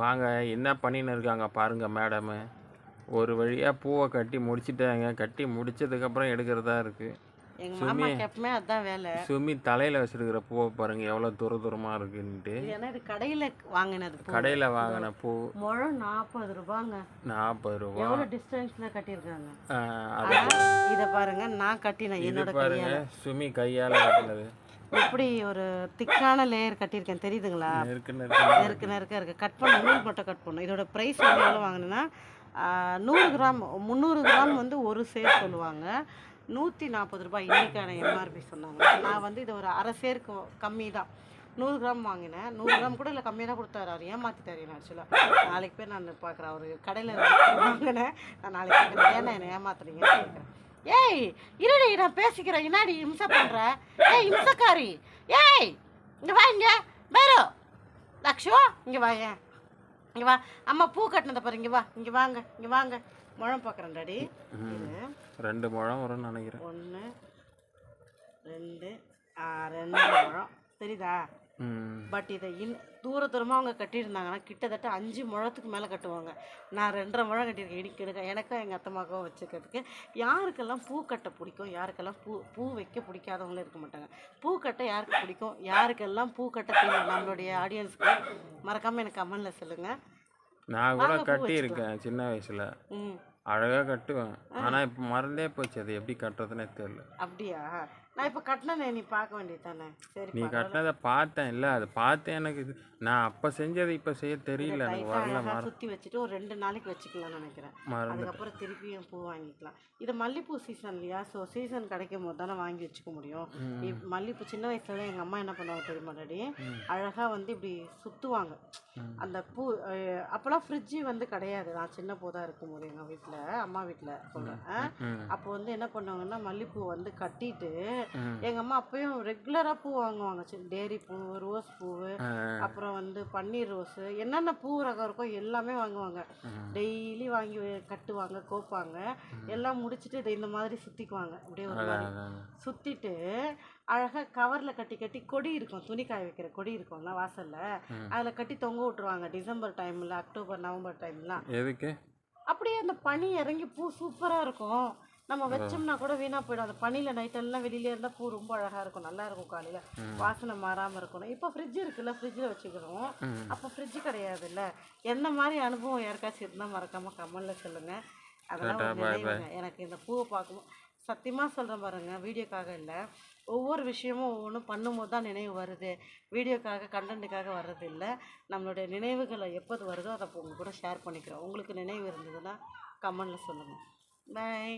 வாங்க என்ன பண்ணின்னு இருக்காங்க பாருங்க மேடமு ஒரு வழியாக பூவை கட்டி முடிச்சிட்டாங்க. கட்டி முடிச்சதுக்கப்புறம் எடுக்கிறதா இருக்குது எப்பவுமே அதான் வேலை. சுமி தலையில் வச்சிருக்கிற பூவை பாருங்க எவ்வளோ தூர தூரமாக இருக்குன்ட்டு. ஏன்னா இது கடையில வாங்கினது. கடையில் வாங்கின பூ. முழம் நாற்பது ரூபாங்க. நாற்பது ரூபா. எவ்வளவு டிஸ்டன்ஸ்ல கட்டியிருக்காங்க? இத பாருங்க நான் கட்டினேன் என்னோட பாருங்க சுமி கையால் கட்டினது. எப்படி ஒரு திக்கான லேயர் கட்டியிருக்கேன் தெரியுதுங்களா? நெருக்கு நெருக்கு இருக்கு. கட் பண்ண நூல் மட்டும் கட் பண்ணும் இதோட ப்ரைஸ் வந்து எவ்வளோ வாங்கினேன்னா நூறு கிராம் முந்நூறு கிராம் வந்து ஒரு சேர் சொல்லுவாங்க. நூற்றி நாற்பது ரூபாய் இன்னைக்கான எம்ஆர்பி சொன்னாங்க. நான் வந்து இது ஒரு அரை சேருக்கு கம்மி தான். நூறு கிராம் வாங்கினேன். நூறு கிராம் கூட இல்லை கம்மியாக தான் கொடுத்தாரு. அவர் ஏமாற்றிட்டாரு என்ன ஆக்சுவலாக நாளைக்கு போய் நான் பார்க்குறேன் அவர் கடையில் வாங்கினேன். நான் நாளைக்கு ஏன்னா என்னை ஏமாத்துறீங்கன்னு கேட்குறேன் ஏய் இருடி நான் பேசிக்கிறேன். என்னாடி இம்சை பண்ற? ஏய் இம்சக்காரி. ஏய் இங்க வா இங்க. பேரு லக்ஷு இங்க வா இங்க வா. அம்மா பூ கட்டினதை பாரு இங்க வா. இங்க வாங்க இங்க வாங்க. முழம் பார்க்குறேன் டாடி. ரெண்டு முழம் வரும்னு நினைக்கிறேன். ஒன்று ரெண்டு ரெண்டு முழம். தெரியுதா? பட் இதை இன் தூர தூரமாக அவங்க கட்டியிருந்தாங்கன்னா கிட்டத்தட்ட அஞ்சு முழத்துக்கு மேலே கட்டுவாங்க. நான் ரெண்டரை முழம் கட்டியிருக்கேன். இடிக்க எடுக்க எனக்கும் எங்கள் அத்தம்மாக்கும் வச்சுக்கிறதுக்கு. யாருக்கெல்லாம் பூ கட்ட பிடிக்கும்? யாருக்கெல்லாம் பூ பூ வைக்க பிடிக்காதவங்களும் இருக்க மாட்டாங்க. பூ கட்ட யாருக்கு பிடிக்கும்? யாருக்கெல்லாம் பூ கட்ட தெரியும்? நம்மளுடைய ஆடியன்ஸ்க்கு மறக்காமல் எனக்கு கமெண்டில் சொல்லுங்கள் நான் கூட கட்டியிருக்கேன். சின்ன வயசில். ம். அழகாக கட்டுவேன். ஆனால் இப்போ மறந்தே போச்சு. அது எப்படி கட்டுறதுனே தெரியல. அப்படியா? நான் இப்போ கட்டினேனே நீ பார்க்க வேண்டியது தானே சரி நீ கட்டினதை பார்த்தேன். இல்லை அது பார்த்தேன். எனக்கு இது நான் அப்போ செஞ்சதை இப்போ செய்ய தெரியல. எனக்கு வரல சுற்றி வச்சுட்டு ஒரு ரெண்டு நாளைக்கு வச்சுக்கலாம்னு நினைக்கிறேன். அதுக்கப்புறம் திருப்பியும் பூ வாங்கிக்கலாம். இது மல்லிப்பூ சீசன் இல்லையா? ஸோ சீசன் கிடைக்கும் போது தானே வாங்கி வச்சுக்க முடியும். இப் மல்லிப்பூ சின்ன வயசுல எங்கள் அம்மா என்ன பண்ணுவாங்க தெரியுமா டாடி? அழகாக வந்து இப்படி சுற்றுவாங்க அந்த பூ அப்போலாம் ஃப்ரிட்ஜு வந்து கிடையாது. நான் சின்ன பூ தான் இருக்கும்போது எங்கள் வீட்டில் அம்மா வீட்டில் சொல்கிறேன் அப்போ வந்து என்ன பண்ணுவாங்கன்னா மல்லிப்பூ வந்து கட்டிட்டு. எங்கள் அம்மா அப்பயும் ரெகுலராக பூ வாங்குவாங்க. சி- டேரி பூ ரோஸ் ஆ, அப்புறம் வந்து பன்னீர் ரோஸு என்னென்ன பூ ரகம் இருக்கோ எல்லாமே வாங்குவாங்க. டெய்லி வாங்கி கட்டுவாங்க கோப்பாங்க. எல்லாம் முடிச்சுட்டு இதை இந்த மாதிரி சுற்றிக்குவாங்க அப்படியே ஒரு மாதிரி. சுற்றிட்டு அழகாக கவரில் கட்டி கட்டி கொடி இருக்கும். துணி காய வைக்கிற கொடி இருக்கும்ல வாசலில். அதில் கட்டி தொங்க விட்ருவாங்க டிசம்பர் டைமில் அக்டோபர் நவம்பர் டைம்லாம் எதுக்கு? அப்படியே அந்த பனி இறங்கி பூ சூப்பராக இருக்கும். நம்ம வச்சோம்னா கூட வீணாக போயிடும். அந்த பனியில் நைட்டெல்லாம் வெளியில இருந்தால் பூ ரொம்ப அழகாக இருக்கும். நல்லா இருக்கும் காலையில். வாசனை மாறாமல் இருக்கணும். இப்போ ஃப்ரிட்ஜ் இருக்குல்ல ஃப்ரிட்ஜில் வச்சுக்கிறோம். அப்போ ஃப்ரிட்ஜ் கிடையாதுல்ல. என்ன மாதிரி அனுபவம் யாருக்காச்சும் இருந்தால் மறக்காமல் கமெண்டில் சொல்லுங்கள் அதெல்லாம் எனக்கு இந்த பூவை பார்க்கும்போது சத்தியமாக சொல்கிறேன் பாருங்க வீடியோக்காக இல்லை. ஒவ்வொரு விஷயமும் ஒவ்வொன்றும் பண்ணும்போது தான் நினைவு வருது. வீடியோக்காக கண்டென்ட்டுக்காக வர்றது இல்லை. நம்மளுடைய நினைவுகளை எப்போது வருதோ அதை உங்கள் கூட ஷேர் பண்ணிக்கிறோம் உங்களுக்கு நினைவு இருந்ததுன்னா கமெண்டில் சொல்லுங்கள் பாய்